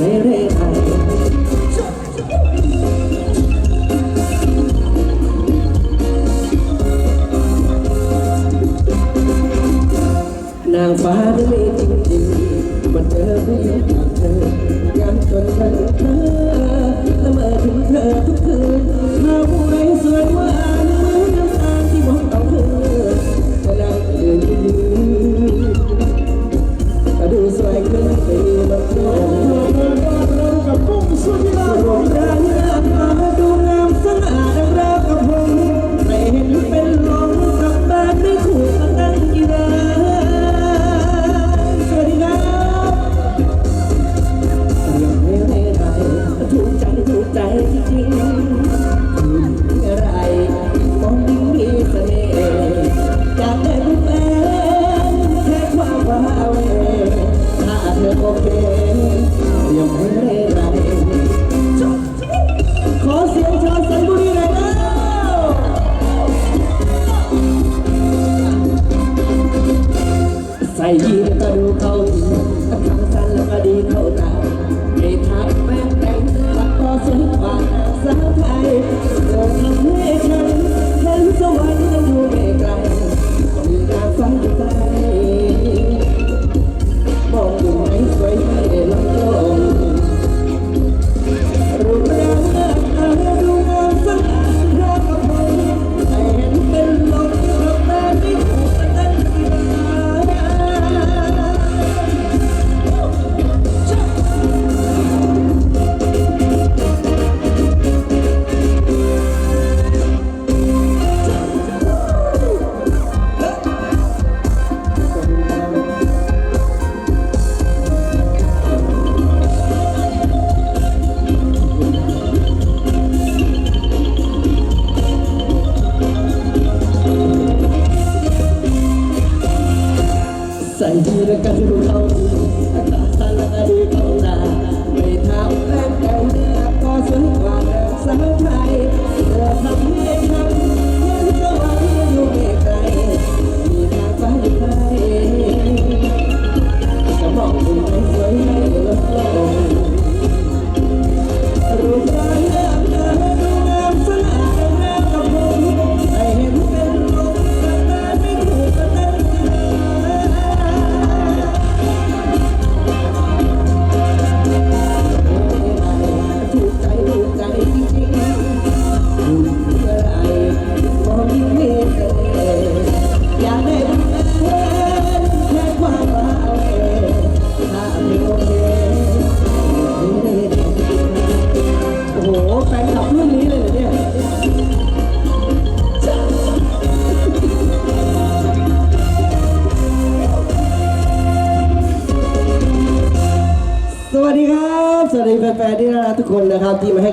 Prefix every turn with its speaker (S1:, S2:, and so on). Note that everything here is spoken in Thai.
S1: นางฟ้าที่มี ยังไม่ได้ 你的感 do it. สวัสดีครับ สวัสดีแฟนๆที่น่ารักทุกคนนะครับที่มาให้